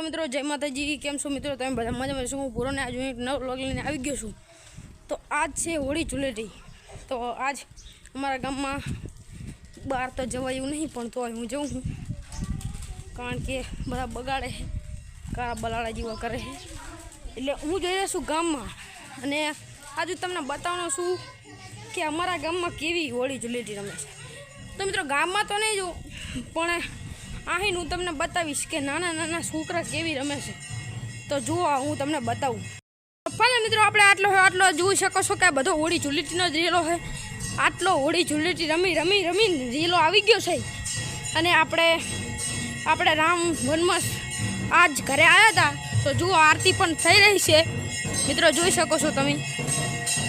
તો મિત્રો, જય માતાજી, કેમ છો મિત્રો? તમે બધા મજામાં છો? હું પૂરોને આજે એક નવો વ્લોગ લઈને આવી ગયો છું. તો આજ છે હોળી ધૂળેટી તો આજ અમારા ગામમાં બહાર તો જવાયું નહીં, પણ તો હું જઉં છું. કારણ કે બધા બગાડે કાળા બલાડા જેવા કરે એટલે હું જઈ રહ્યો છું ગામમાં. અને આજે તમને બતાવવાનો છું કે અમારા ગામમાં કેવી હોળી ધૂળેટી રમે છે. તો મિત્રો, ગામમાં તો નહીં જોઉં, પણ અહીં હું તમને બતાવીશ કે નાના નાના છોકરા કેવી રમે છે. તો જુઓ હું તમને બતાવું. ફાલે મિત્રો, આપણે આટલો આટલો જોઈ શકો છો કે આ બધો હોળી ઝુલીટીનો જ રીલો છે આટલો હોળી ઝુલીટી રમી રમી રમી રીલો આવી ગયો છે. અને આપણે આપણે રામ વનમસ આજ ઘરે આવ્યા હતા તો જુઓ, આરતી પણ થઈ રહી છે. મિત્રો, જોઈ શકો છો તમે.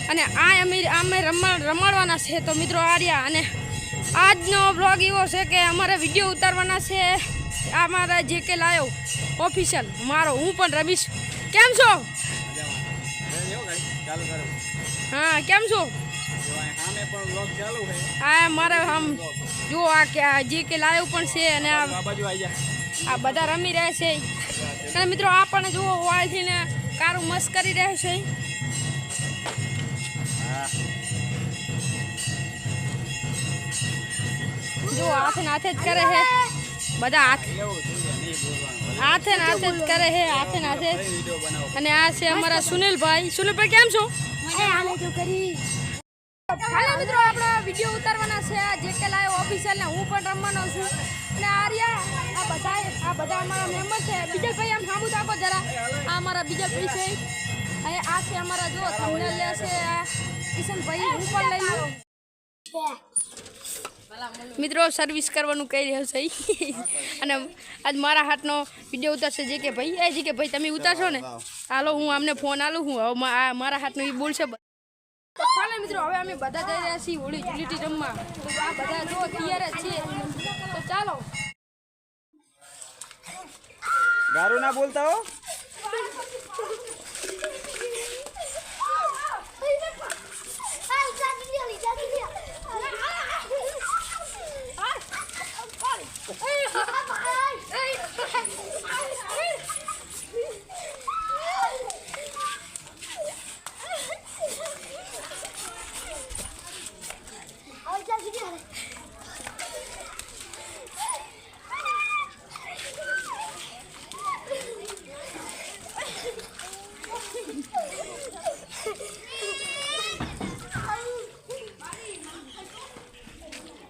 અને આ અમે અમે રમ રમાડવાના છે. તો મિત્રો, આર્યા અને આજનો બ્લોગ એવો છે કે અમારે વીડિયો ઉતારવાના છે. આ મારા જે કે લાયો ઓફિશિયલ મારો. હું પણ રમીશ. કેમ છો? હા, કેમ છો? જો આ મારે આમ જુઓ આ કે જે કે લાયો પણ છે અને આ જા બધા રમી રહ્યા અને મિત્રો, આ પણ જુઓ વાળથી ને કારું મસ્ત કરી રહ્યા છે. હા જુઓ હાથે હાથે જ કરે છે બધા હાથ હાથે હાથે જ કરે છે હાથે નાથે હાથે જ. અને આ છે અમારા સુનિલભાઈ. સુનિલભાઈ કેમ છો? હાલો મિત્રો આપણે વીડિયો ઉતારવાના છે. આ જે કે લાયો ઓફિશિયલ ને હું પણ રમવાનો છું. અને આર્યા આ બધા આ બધા અમારા મેમ્બર છે. બીજા ભાઈ આમ સામુ આપો જરા. આ અમારા બીજા ભાઈ છે. અને આ છે અમારા જો થંબનેલ લે છે. આ કિશનભાઈ હું પણ લઈ લઉં. મિત્રો સર્વિસ કરવાનું કહી રહ્યો છે. અને આજ મારા હાથનો વીડિયો ઉતારશે જે કે ભાઈ, એ જે કે ભાઈ, તમે ઉતારશો ને? હાલો, હું આમને ફોન આલું હું હવે મારા હાથનો એ બોલશે તો મિત્રો, હવે અમે બધા જઈ રહ્યા છીએ હોળી ધૂળેટી રમવા. બધા જો તૈયાર જ છીએ. તો ચાલો. ગારું ના બોલતા હો.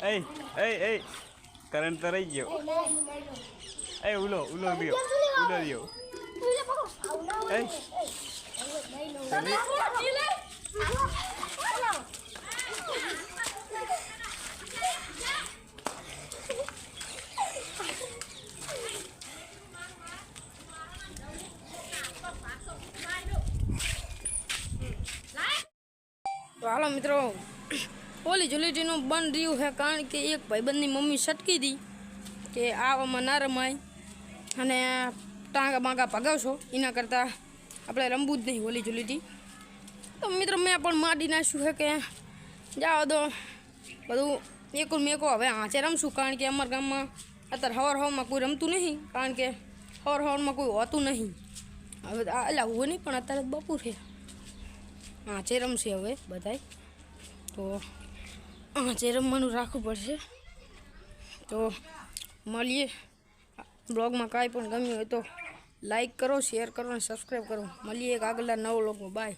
એ એ એ કરંટ તો રહી ગયો એ ઉલો ઉલો દિયો ઉલો દિયો એ હાલો મિત્રો. ઓલી ધૂળેટીનું બંધ રહ્યું છે કારણ કે એક ભાઈબંધની મમ્મી સટકી હતી કે આવામાં ના રમાય અને ટાંગા બાંગા ભગાવશો. એના કરતાં આપણે રમવું જ નહીં હોલી ધૂળેટી તો મિત્રો મેં પણ માડી નાખ્યું છે કે જાઓ દો. બધું એકુર મેકો. હવે હાંચે રમશું કારણ કે અમારા ગામમાં અત્યારે હવાર હવામાં કોઈ રમતું નહીં કારણ કે હવાર હવારમાં કોઈ હોતું નહીં. હવે એટલે હું નહીં પણ અત્યારે બપોર છે. આંચે રમશે હવે બધાય. તો આંચે રમવાનું રાખવું પડશે. તો મળીએ. બ્લોગમાં કાંઈ પણ ગમ્યું હોય તો લાઈક કરો, શેર કરો અને સબસ્ક્રાઈબ કરો. મળીએ એક આગળના નવો બ્લોગમાં. બાય.